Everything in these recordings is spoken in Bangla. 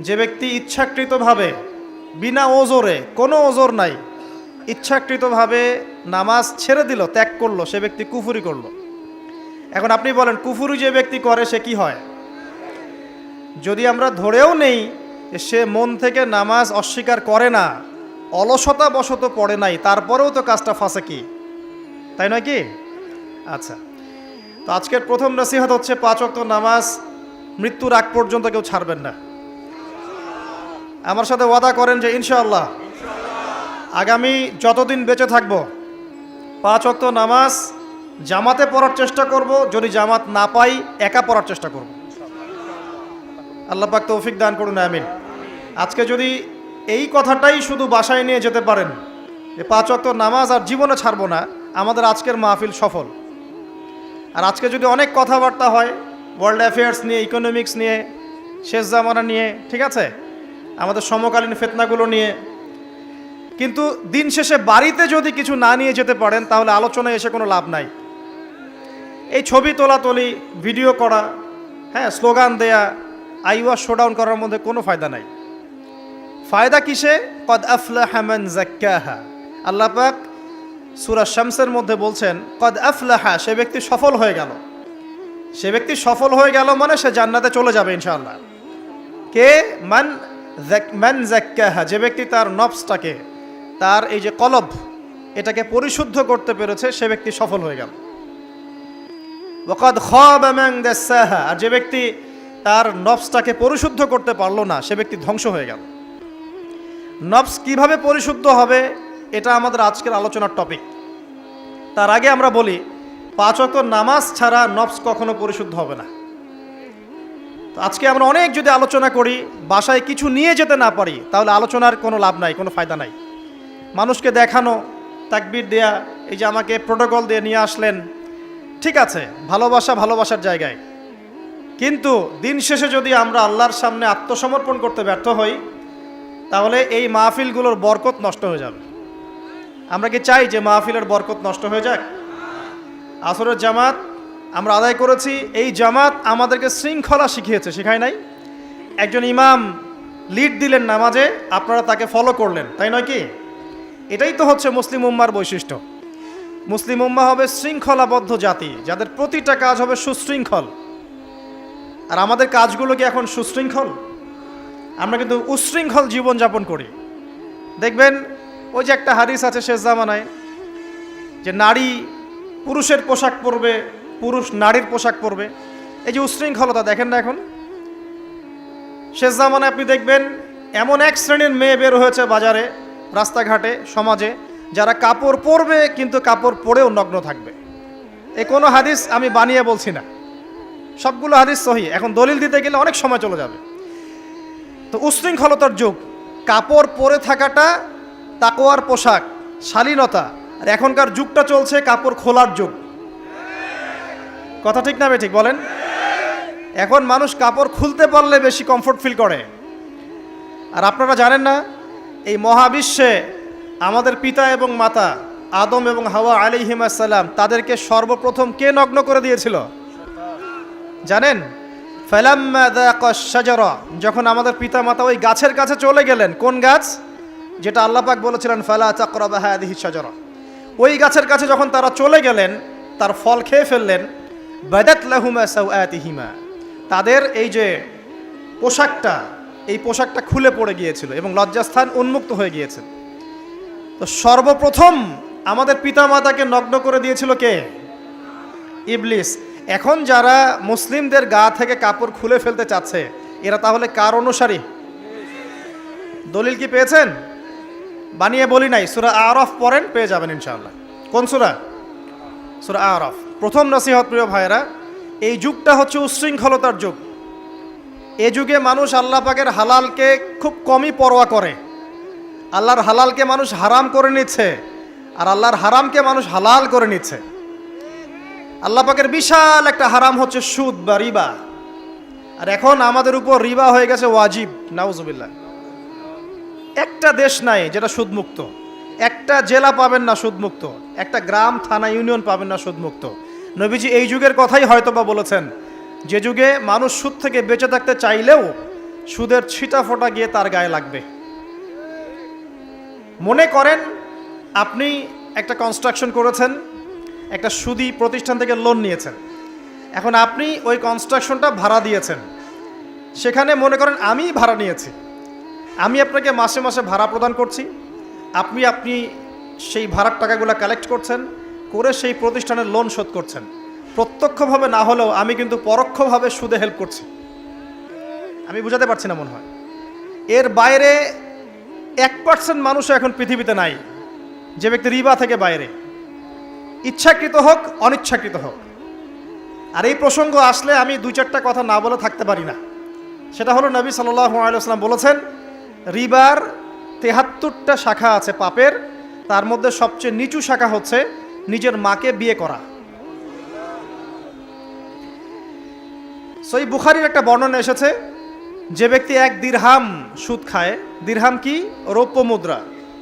যে ব্যক্তি ইচ্ছাকৃতভাবে, বিনা ওজোরে, কোনো ওজোর নাই, ইচ্ছাকৃতভাবে নামাজ ছেড়ে দিল, ত্যাগ করল, সে ব্যক্তি কুফুরি করল। এখন আপনি বলেন, কুফুরি যে ব্যক্তি করে, সে কি হয়? যদি আমরা ধরেও নেই সে মন থেকে নামাজ অস্বীকার করে না অলসতা বশত পড়ে নাই, তারপরেও তো কাজটা ফাঁসে কি? তাই নয় কি? আচ্ছা। তো আজকের প্রথম নসিহত হচ্ছে, পাঁচ ওয়াক্ত নামাজ মৃত্যুর আগ পর্যন্ত কেউ ছাড়বেন না। আমার সাথে ওয়াদা করেন যে ইনশাআল্লাহ আগামী যতদিন বেঁচে থাকব, পাঁচ ওয়াক্ত নামাজ জামাতে পড়ার চেষ্টা করব, যদি জামাত না পাই একা পড়ার চেষ্টা করব। আল্লাহ পাক তৌফিক দান করুন, আমিন। আজকে যদি এই কথাটাই শুধু বাসায় নিয়ে যেতে পারেন, যে পাঁচ ওয়াক্ত নামাজ আর জীবনে ছাড়বো না, আমাদের আজকের মাহফিল সফল। আর আজকে যদি অনেক কথাবার্তা হয় ওয়ার্ল্ড অ্যাফেয়ার্স নিয়ে ইকোনমিক্স নিয়ে, শেষ জামানা নিয়ে, ঠিক আছে? আমাদের সমকালীন ফেতনাগুলো নিয়ে। কিন্তু দিন শেষে বাড়িতে যদি কিছু না নিয়ে যেতে পারেন, তাহলে আলোচনায় এসে কোনো লাভ নাই। এই ছবি তোলাতলি, ভিডিও করা হ্যাঁ স্লোগান দেয়া আইওয়া শোডাউন করার মধ্যে কোনো ফায়দা নাই। ফায়দা কিসে? কদ আফলা হামান জাক্কাহা আল্লাহ পাক সুরা শামসের মধ্যে বলছেন, কদ আফলাহা, সে ব্যক্তি সফল হয়ে গেল। সে ব্যক্তি সফল হয়ে গেল মানে সে জান্নাতে চলে যাবে ইনশাআল্লাহ। কে? মান মান জাক্কাহা যে ব্যক্তি তার নফসটাকে, তার এই যে কলব, এটাকে পরিশুদ্ধ করতে পেরেছে, সে ব্যক্তি সফল হয়ে গেল। আর যে ব্যক্তি তার নফসটাকে পরিশুদ্ধ করতে পারল না, সে ব্যক্তি ধ্বংস হয়ে গেল। নফস কীভাবে পরিশুদ্ধ হবে, এটা আমাদের আজকের আলোচনার টপিক। তার আগে আমরা বলি, পাঁচ অক্ত নামাজ ছাড়া নফস কখনো পরিশুদ্ধ হবে না। তো আজকে আমরা অনেক যদি আলোচনা করি, বাসায় কিছু নিয়ে যেতে না পারি, তাহলে আলোচনার কোনো লাভ নাই, কোনো ফায়দা নাই। মানুষকে দেখানো, তাকবির দেয়া, এই যে আমাকে প্রোটোকল দিয়ে নিয়ে আসলেন, ঠিক আছে, ভালোবাসা ভালোবাসার জায়গায়। কিন্তু দিন শেষে যদি আমরা আল্লাহর সামনে আত্মসমর্পণ করতে ব্যর্থ হই, তাহলে এই মাহফিলগুলোর বরকত নষ্ট হয়ে যাবে। আমরা কি চাই যে মাহফিলের বরকত নষ্ট হয়ে যাক? আসরের জামাত আমরা আদায় করেছি, এই জামাত আমাদেরকে শৃঙ্খলা শিখিয়েছে, শেখায় নাই? একজন ইমাম লিড দিলেন নামাজে, আপনারা তাকে ফলো করলেন, তাই নয় কি? এটাই তো হচ্ছে মুসলিম উম্মার বৈশিষ্ট্য। মুসলিম উম্মা হবে শৃঙ্খলাবদ্ধ জাতি, যাদের প্রতিটা কাজ হবে সুশৃঙ্খল। আর আমাদের কাজগুলো কি এখন সুশৃঙ্খল? আমরা কিন্তু উশৃঙ্খল জীবনযাপন করি। দেখবেন, ওই যে একটা হাদিস আছে শেষ জামানায়, যে নারী পুরুষের পোশাক পরবে পুরুষ নারীর পোশাক পরবে। এই যে উশৃঙ্খলতা, দেখেন না এখন? শেষ জামানায় আপনি দেখবেন এমন এক শ্রেণির মেয়ে বের হয়েছে বাজারে, রাস্তাঘাটে, সমাজে, যারা কাপড় পরবে কিন্তু কাপড় পরেও নগ্ন থাকবে। এ কোনো হাদিস আমি বানিয়ে বলছি না। সবগুলো হাদিস সহি। এখন দলিল দিতে গেলে অনেক সময় চলে যাবে। তো উশৃঙ্খলতার যুগ। কাপড় পরে থাকাটা তাকোয়ার পোশাক, শালীনতা। আর এখনকার যুগটা চলছে কাপড় খোলার যুগ। কথা ঠিক না ঠিক বলেন? এখন মানুষ কাপড় খুলতে পারলে বেশি কমফোর্ট ফিল করে। আর আপনারা জানেন না, এই মহাবিশ্বে আমাদের পিতা এবং মাতা আদম এবং হাওয়া আলিহিমাসাল্লাম তাদেরকে সর্বপ্রথম কে নগ্ন করে দিয়েছিল? জানেন? যখন আমাদের পিতা মাতা ওই গাছের কাছে চলে গেলেন, কোন গাছ? যেটা আল্লাহ পাক বলেছিলেন, ফালা তাকরাবা হাদিহি শাজারা। ওই গাছের কাছে যখন তারা চলে গেলেন, তার ফল খেয়ে ফেললেন বাদাত লাহুমা সাওআতিহিমা তাদের এই যে পোশাকটা, এই পোশাকটা খুলে পড়ে গিয়েছিল এবং লজ্জাস্থান উন্মুক্ত হয়ে গিয়েছে। তো সর্বপ্রথম আমাদের পিতা মাতাকে নগ্ন করে দিয়েছিল কে? ইবলিস। এখন যারা মুসলিমদের গা থেকে কাপড় খুলে ফেলতে চাচ্ছে, এরা তাহলে কার অনুসারী? দলিল কি পেয়েছেন? বানিয়ে বলি নাই, সুরা আরফ পড়েন, পেয়ে যাবেন ইনশাআল্লাহ। কোন সুরা? সুরা আরফ। প্রথম নসিহত প্রিয় ভাইয়েরা, এই যুগটা হচ্ছে উচ্ছৃঙ্খলতার যুগ। এ যুগে মানুষ আল্লাহ পাকের হালালকে খুব কমই পরোয়া করে। আল্লাহর হালালকে মানুষ হারাম করে নিচ্ছে আর আল্লাহর হারামকে মানুষ হালাল করে নিচ্ছে। আল্লাহ পাকের বিশাল একটা হারাম হচ্ছে সুদ বা রিবা। আর এখন আমাদের উপর রিবা হয়ে গেছে ওয়াজিব, নাউজুবিল্লাহ। একটা দেশ নাই যেটা সুদমুক্ত। একটা জেলা পাবেন না সুদমুক্ত। একটা গ্রাম, থানা, ইউনিয়ন পাবেন না সুদমুক্ত। নবীজি এই যুগের কথাই হয়তো বা বলেছেন, যে যুগে মানুষ সুদ থেকে বেঁচে থাকতে চাইলেও সুদের ছিটা ফোটা গিয়ে তার গায়ে লাগবে। মনে করেন, আপনি একটা কনস্ট্রাকশন করেছেন, একটা সুদি প্রতিষ্ঠান থেকে লোন নিয়েছেন। এখন আপনি ওই কনস্ট্রাকশনটা ভাড়া দিয়েছেন। সেখানে মনে করেন আমি ভাড়া নিয়েছি। আমি আপনাকে মাসে মাসে ভাড়া প্রদান করছি। আপনি আপনি সেই ভাড়ার টাকাগুলো কালেক্ট করছেন। করে সেই প্রতিষ্ঠানের লোন শোধ করছেন। প্রত্যক্ষভাবে না হলেও আমি কিন্তু পরোক্ষভাবে সুদে হেল্প করছি। আমি বুঝাতে পারছি না মনে হয়। এর বাইরে এক পার্সেন্ট মানুষও এখন পৃথিবীতে নাই। যে ব্যক্তি রিবা থেকে বাইরে। ইচ্ছাকৃত হোক, অনিচ্ছাকৃত হোক। আর এই প্রসঙ্গ আসলে আমি দুই চারটা কথা না বলে থাকতে পারি না। সেটা হলো নবী সাল্লাম বলেছেন, রিবার তেহাত্তরটা শাখা আছে পাপের। তার মধ্যে সবচেয়ে নিচু শাখা হচ্ছে নিজের মাকে বিয়ে করা। সই বুখারির একটা বর্ণনা এসেছে, যে ব্যক্তি এক দিরহাম সুদ খায়, দিরহাম কি? রৌপ্য মুদ্রা।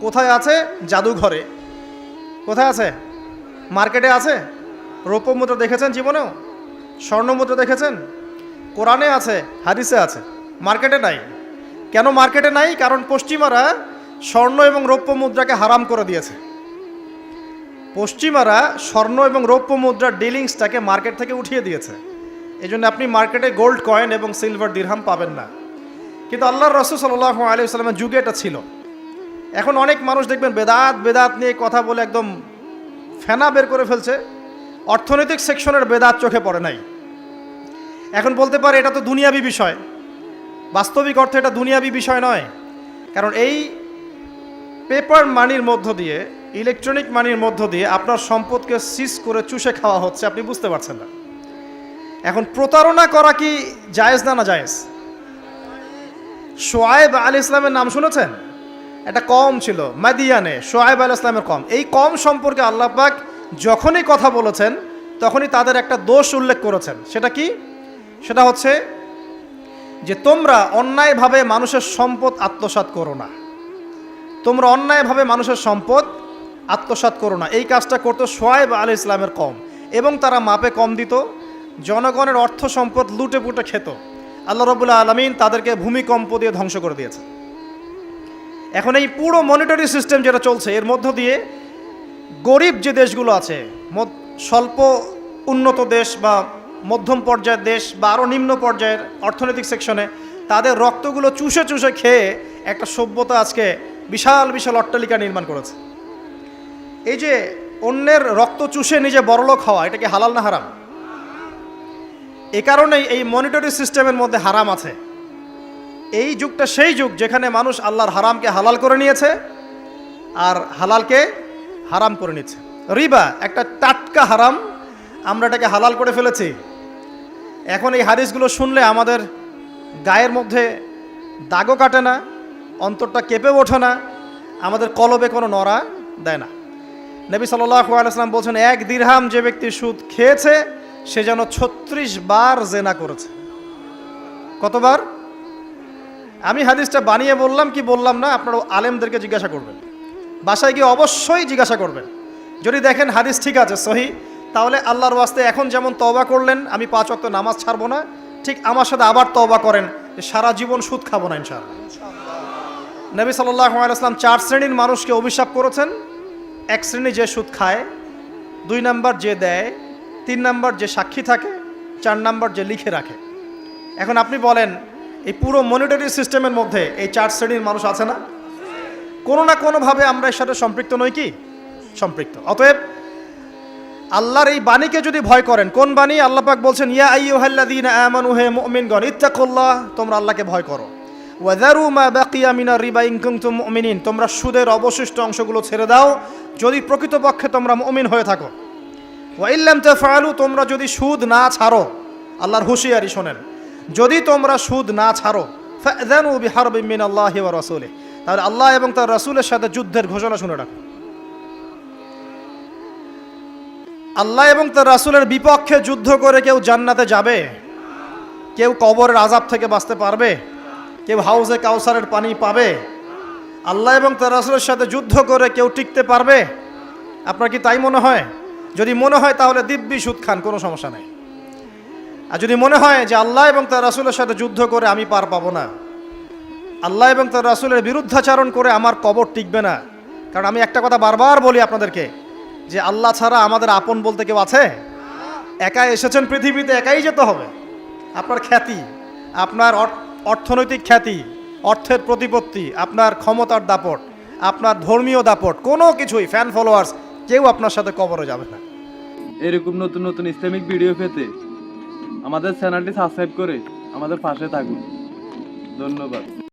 কোথায় আছে? জাদুঘরে। কোথায় আছে? মার্কেটে আছে? রৌপ্য মুদ্রা দেখেছেন জীবনেও? স্বর্ণ মুদ্রা দেখেছেন? কোরআনে আছে, হাদিসে আছে। মার্কেটে নাই। কেন মার্কেটে নাই? কারণ পশ্চিমারা স্বর্ণ এবং রৌপ্য মুদ্রাকে হারাম করে দিয়েছে। পশ্চিমারা স্বর্ণ এবং রৌপ্য মুদ্রার ডিলিংসটাকে মার্কেট থেকে উঠিয়ে দিয়েছে। এই জন্য আপনি মার্কেটে গোল্ড কয়েন এবং সিলভার দিরহাম পাবেন না। কিন্তু আল্লাহ রসুল সাল্লাহ আলী সাল্লামের যুগে এটা ছিল। এখন অনেক মানুষ দেখবেন বেদাত বেদাত নিয়ে কথা বলে একদম ফেনা বের করে ফেলছে। অর্থনৈতিক সেকশনের বেদাত চোখে পড়ে নাই। এখন বলতে পারে এটা তো দুনিয়াবি বিষয়। বাস্তবিক অর্থে এটা দুনিয়াবি বিষয় নয়। কারণ এই পেপার মানির মধ্য দিয়ে ইলেকট্রনিক মানির মধ্য দিয়ে আপনার সম্পদকে সিজ করে চুষে খাওয়া হচ্ছে, আপনি বুঝতে পারছেন না। এখন প্রতারণা করা কি জায়েজ না না জায়েজ? সোয়েব আলী ইসলামের নাম শুনেছেন? একটা কম ছিল, মাদিয়ানে সোয়েব আলী ইসলামের কম। এই কম সম্পর্কে আল্লাহ পাক যখনই কথা বলেছেন, তখনই তাদের একটা দোষ উল্লেখ করেছেন। সেটা কি? সেটা হচ্ছে যে তোমরা অন্যায়ভাবে মানুষের সম্পদ আত্মসাৎ করো না। তোমরা অন্যায়ভাবে মানুষের সম্পদ আত্মসাৎ করো না। এই কাজটা করতো সোয়েব আলী ইসলামের কম। এবং তারা মাপে কম দিত। জনগণের অর্থ সম্পদ লুটে পুটে খেত। আল্লাহ রবুল্লা আলমিন তাদেরকে ভূমিকম্প দিয়ে ধ্বংস করে দিয়েছে। এখন এই পুরো মনিটরি সিস্টেম যেটা চলছে, এর মধ্য দিয়ে গরিব যে দেশগুলো আছে স্বল্প উন্নত দেশ বা মধ্যম পর্যায়ের দেশ বা আরও নিম্ন পর্যায়ের অর্থনৈতিক সেকশনে তাদের রক্তগুলো চুষে চুষে খেয়ে একটা সভ্যতা আজকে বিশাল বিশাল অট্টালিকা নির্মাণ করেছে। এই যে অন্যের রক্ত চুষে নিজে বড়লোক হওয়া, এটা কি হালাল না হারাম? এ কারণেই এই মনিটরি সিস্টেমের মধ্যে হারাম আছে। এই যুগটা সেই যুগ যেখানে মানুষ আল্লাহর হারামকে হালাল করে নিয়েছে আর হালালকে হারাম করে নিচ্ছে। রিবা, একটা টাটকা হারাম, আমরা এটাকে হালাল করে ফেলেছি। এখন এই হাদিসগুলো শুনলে আমাদের গায়ের মধ্যে দাগও কাটে না, অন্তরটা কেঁপে ওঠে না, আমাদের কলবে কোনো নড়া দেয় না। নবী সাল্লাহ আলাইসলাম বলছেন, এক দিরহাম যে ব্যক্তি সুদ খেয়েছে, সে যেন ছত্রিশ বার জেনা করেছে। কতবার? আমি হাদিসটা বানিয়ে বললাম কি বললাম না, আপনারা আলেমদেরকে জিজ্ঞাসা করবেন। বাসায় গিয়ে অবশ্যই জিজ্ঞাসা করবেন। যদি দেখেন হাদিস ঠিক আছে, সহি, তাহলে আল্লাহর ওয়াস্তে এখন যেমন তওবা করলেন, আমি পাঁচ অক্ত নামাজ ছাড়বো না, ঠিক আমার সাথে আবার তওবা করেন সারা জীবন সুদ খাব না ইনশাআল্লাহ। নবী সাল্লাহ আলাইসলাম চার শ্রেণির মানুষকে অভিশাপ করেছেন। এক শ্রেণি যে সুদ খায়, দুই নাম্বার যে দেয়, তিন নাম্বার যে সাক্ষী থাকে, চার নাম্বার যে লিখে রাখে। এখন আপনি বলেন, এই পুরো মনিটরি সিস্টেমের মধ্যে এই চার শ্রেণির মানুষ আছে না? কোনো না কোনোভাবে আমরা এর সাথে সম্পৃক্ত নই কি? সম্পৃক্ত। অতএব আল্লাহর এই বাণীকে যদি ভয় করেন, কোন বাণী? আল্লাহ পাক বলছেন, ইয়া আইয়ুহাল্লাযীনা আমানু, হে মুমিনগণ তোমরা আল্লাহকে ভয় করো। ওয়াযারু মা বাকিয়া মিনার রিবা ইন কুনতুম মুমিনিন। তোমরা সুদের অবশিষ্ট অংশগুলো ছেড়ে দাও, যদি প্রকৃতপক্ষে তোমরা মুমিন হয়ে থাকো। ওয়া ইল্লাম তাফআলু, তোমরা যদি সুদ না ছাড়ো, আল্লাহর হুঁশিয়ারি শোনেন, যদি তোমরা সুদ না ছাড়ো, ফাযানু বিহারবিন মিনাল্লাহি ওয়া রাসূলিহি। তাহলে আল্লাহ এবং তার রাসূলের সাথে যুদ্ধের ঘোষণা শুনে রাখো। আল্লাহ এবং তার রাসূলের বিপক্ষে যুদ্ধ করে কেউ জান্নাতে যাবে? কেউ কবরের আজাব থেকে বাঁচতে পারবে? কেউ হাউজে কাউসারের পানি পাবে। আল্লাহ এবং তার রাসূলের সাথে যুদ্ধ করে কেউ টিকতে পারবে? আপনার কি তাই মনে হয়? যদি মনে হয় তাহলে দিব্যি সুদ খান, কোনো সমস্যা নেই। আর যদি মনে হয় যে আল্লাহ এবং তার রাসূলের সাথে যুদ্ধ করে আমি পার পাবো না, আল্লাহ এবং তার রাসুলের বিরুদ্ধাচারণ করে আমার কবর টিকবে না। কারণ আমি একটা কথা বারবার বলি আপনাদেরকে, যে আল্লাহ ছাড়া আমাদের আপন বলতে কেউ আছে? একা এসেছেন পৃথিবীতে, একাই যেতে হবে। আপনার খ্যাতি, আপনার অর্থনৈতিক খ্যাতি, অর্থের প্রতিপত্তি, আপনার ক্ষমতার দাপট, আপনার ধর্মীয় দাপট, কোনো কিছুই ফ্যান ফলোয়ার্স কেউ আপনার সাথে কবরে যাবে না। এরকম নতুন নতুন ইসলামিক ভিডিও পেতে আমাদের চ্যানেলটি সাবস্ক্রাইব করে আমাদের পাশে থাকুন। ধন্যবাদ।